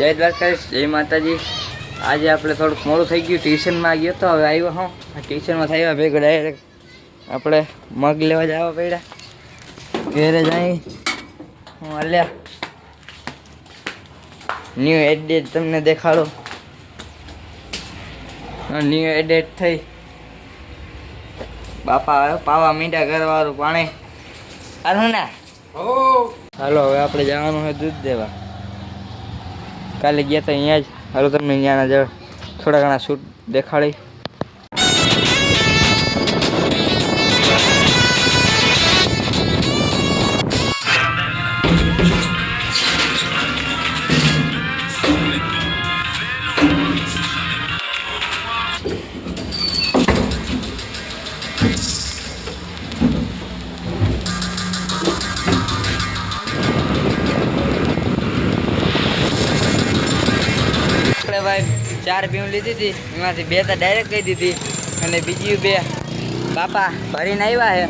જય દ્વારકાશ જય માતાજી. આજે આપણે થોડુંક મોડું થઈ ગયું ટ્યુશનમાં ગયો તો હવે આવ્યો હું. ટ્યુશનમાં થયા ભેગો ડાયરેક્ટ આપણે મગ લેવા જવા પડ્યા. ઘેરે જાય હું હલ્યા. ન્યૂ એડિટ તમને દેખાડો. ન્યૂ એડિટ થઈ. બાપા આવ્યો પાવા મીંડા ઘરવાળું પાણી. હાલો હવે આપણે જવાનું છે દૂધ દેવા. કાલે ગયા હતા અહીંયા જ. હાલો તમને અહીંયાના જ થોડા ઘણા શૂટ દેખાડી. ભાઈ ચાર પીવું લીધી હતી. એમાંથી બે તો ડાયરેક્ટ કહી દીધી. અને બીજી બે બાપા ભરીને આવ્યા છે.